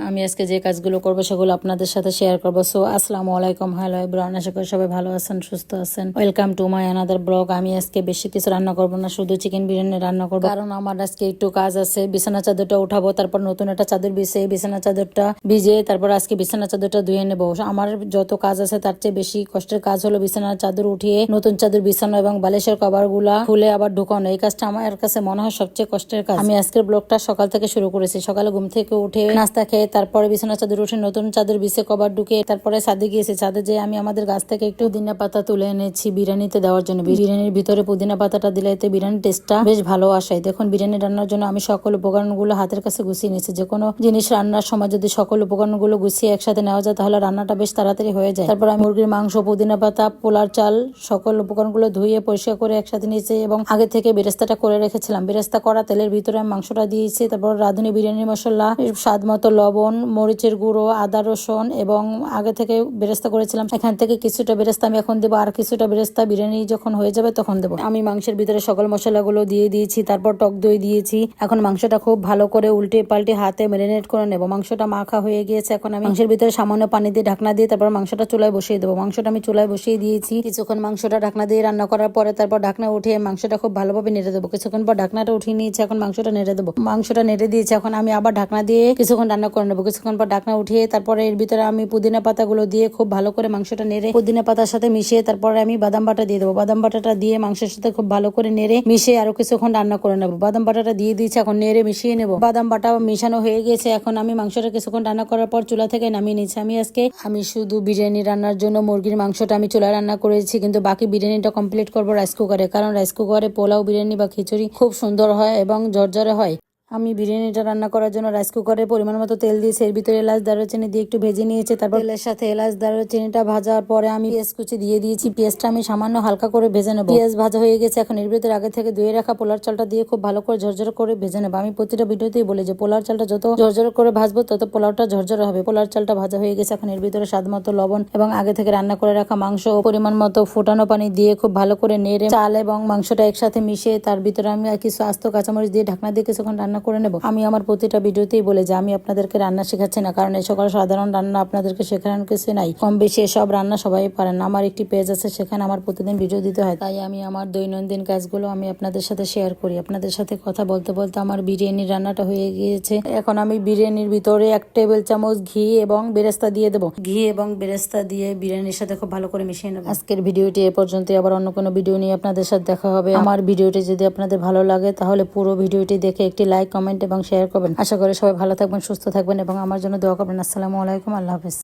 আমি আজকে যে কাজগুলো করব সেগুলো আপনাদের সাথে শেয়ার করব। সো আসসালামু আলাইকুম। হ্যালো এব্রান আশা করি সবাই ভালো আছেন, সুস্থ আছেন। Welcome to my another blog আমি আজকে বেশি কিছু রান্না করব না, শুধু চিকেন বিরিয়ানি রান্না করব। কারণ আমার আজকে একটু কাজ আছে। বিছানা চাদরটা উঠাবো, তারপর নতুন একটা চাদর বিছে, বিছানা চাদরটা ভিজে তারপর আজকে বিছানা চাদরটা ধুয়ে নেব। আমার যত কাজ আছে, তার চেয়ে বেশি কষ্টের কাজ হলো বিছানার চাদর উঠিয়ে, নতুন চাদর বিছানো এবং বালিশের কভারগুলা খুলে আবার ঢুকানো। এই কাজটা আমার কাছে মনে হয় সবচেয়ে কষ্টের কাজ। আমি আজকের ব্লগটা সকাল থেকে শুরু করেছি। সকালে ঘুম থেকে উঠে নাস্তা খেয়ে তারপরে বিছানা চাদর উঠে নতুন চাদর বিছে কভার ঢুকে তারপরে ছাদে গিয়েছে ছাদে যে আমি আমাদের গাছ থেকে একটু পুদিনা পাতা তুলে এনেছি বিরিয়ানিতে দেওয়ার জন্য। বিরিয়ানির ভিতরে পুদিনা পাতাটা দিলে এতে বিরিয়ানির টেস্টটা বেশ ভালো আসে। দেখুন বিরিয়ানি রান্নার জন্য আমি সকল উপকরণগুলো হাতের কাছে গুছিয়ে নিয়েছি। যে কোনো জিনিস রান্নার সময় যদি সকল উপকরণগুলো গুছিয়ে একসাথে নেওয়া যায় তাহলে রান্নাটা বেশ তাড়াতাড়ি হয়ে যায়। তারপর আমি মুরগির মাংস পুদিনা পাতা পোলার চাল সকল উপকরণগুলো ধুয়ে পরিষ্কার করে একসাথে নিয়েছি এবং আগে থেকে বেরেস্তাটা করে রেখেছিলাম। বেরেস্তা করা তেলের ভিতরে আমি মাংসটা দিয়েছি। তারপর রাঁধুনি বিরিয়ানি মশলা স্বাদ মতো লবণ মরিচের গুঁড়ো, আদা রসুন এবং আগে থেকে বেরেস্তা করেছিলাম। এখান থেকে কিছুটা বেরেস্তা আমি এখন দেবো। আর কিছুটা বেরেস্তা বিরিয়ানি যখন হয়ে যাবে তখন দেবো। আমি মাংসের ভিতরে সকল মশলাগুলো দিয়ে দিয়েছি, তারপর টক দই দিয়েছি। এখন মাংসটা খুব ভালো করে উল্টে পাল্টে হাতে ম্যারিনেট করে নেব। মাংসটা মাখা হয়ে গিয়েছে, এখন আমি মাংসের ভিতরে সামান্য পানি দিয়ে ঢাকনা দিয়ে তারপর মাংসটা চুলায় বসিয়ে দেবো। মাংসটা আমি চুলায় বসিয়ে দিয়েছি। কিছুক্ষণ মাংসটা ঢাকনা দিয়ে রান্না করার পরে তারপর ঢাকনা উঠিয়ে মাংসটা খুব ভালোভাবে নেড়ে দেবো। কিছুক্ষণ পর ঢাকনাটা উঠিয়ে নিয়েছি, এখন মাংসটা নেড়ে দেবো। মাংসটা নেড়ে দিয়েছি, এখন আমি আবার ঢাকনা দিয়ে কিছুক্ষণ রান্না করে নেব। কিছুক্ষণ পর ঢাকনা উঠিয়ে তারপরে এর ভিতরে আমি পুদিনা পাতাগুলো দিয়ে খুব ভালো করে মাংসটা নেড়ে পুদিনা পাতার সাথে মিশিয়ে তারপরে আমি বাদাম বাটা দিয়ে দেবো। বাদাম বাটাটা দিয়ে মাংসের সাথে খুব ভালো করে নেড়ে মিশিয়ে আরও কিছুক্ষণ রান্না করে নেব। বাদাম বাটাটা দিয়ে দিয়েছি, এখন নেড়ে মিশিয়ে নেব। বাদাম বাটা মিশানো হয়ে গেছে, এখন আমি মাংসটা কিছুক্ষণ রান্না করার পর চুলা থেকে নামিয়ে নিচ্ছি আমি আজকে, আমি শুধু বিরিয়ানি রান্নার জন্য মুরগির মাংসটা আমি চুলায় রান্না করেছি, কিন্তু বাকি বিরিয়ানিটা কমপ্লিট করব রাইস কুকারে কারণ রাইস কুকারে পোলাও বিরিয়ানি বা খিচুড়ি খুব সুন্দর হয় এবং ঝরঝরে হয়। আমি বিরিয়ানিটা রান্না করার জন্য রাইস কুকারে পরিমাণ মতো তেল দিয়েছি এর ভিতরে এলাচ, দারুচিনি দিয়ে একটু ভেজে নিয়েছি। তারপর তেলের সাথে এলাচ, দারুচিনিটা ভাজার পরে আমি পেঁয়াজ কুচি দিয়ে দিয়েছি। পেঁয়াজটা আমি সামান্য হালকা করে ভেজে নেব। পেঁয়াজ ভাজা হয়ে গেছে। এখন এর ভিতরে আগে থেকে ধুয়ে রাখা পোলার চালটা দিয়ে খুব ভালো করে ঝরঝর করে ভেজে নেব। আমি প্রতিটা ভিডিওতেই বলি যে পোলার চালটা যত ঝরঝর করে ভাজবো, তত পোলাওটা ঝরঝর হবে। পোলার চালটা ভাজা হয়ে গেছে। এখন এর ভিতরে স্বাদ মতো লবণ এবং আগে থেকে রান্না করে রাখা মাংস পরিমাণ মতো ফুটানো পানি দিয়ে খুব ভালো করে নেড়ে চাল এবং মাংসটা একসাথে মিশিয়ে তার ভিতরে আমি কিছু আস্ত কাঁচামরিচ দিয়ে ঢাকনা দিয়ে কিছুক্ষণ রান্না করে নেব। আমি আমার প্রতিটা ভিডিওতেই বলে যে, আমি আপনাদেরকে রান্না শেখাচ্ছি না, কারণ এই সকল সাধারণ রান্না আপনাদেরকে শেখানোর কিছু নাই। কম বেশি এসব রান্না সবাই পারেন আমার একটি পেজ আছে, সেখানে আমার প্রতিদিন ভিডিও দিতে হয়। তাই আমি আমার দৈনন্দিন কাজগুলো আমি আপনাদের সাথে শেয়ার করি। আপনাদের সাথে কথা বলতে বলতে আমার বিরিয়ানির রান্নাটা হয়ে গিয়েছে। এখন আমি বিরিয়ানির ভিতরে এক টেবিল চামচ ঘি এবং বেরেস্তা দিয়ে দেবো। ঘি এবং বেরেস্তা দিয়ে বিরিয়ানির সাথে খুব ভালো করে মিশিয়ে নেব। আজকের ভিডিওটি এ পর্যন্ত। আবার অন্য কোনো ভিডিও নিয়ে আপনাদের সাথে দেখা হবে। আমার ভিডিওটি যদি আপনাদের ভালো লাগে, তাহলে পুরো ভিডিওটি দেখে একটি লাইক কমেন্ট এবং শেয়ার করবেন। আশা করি সবাই ভালো থাকবেন, সুস্থ থাকবেন এবং আমার জন্য দোয়া করবেন। আসসালামু আলাইকুম, আল্লাহ হাফিজ।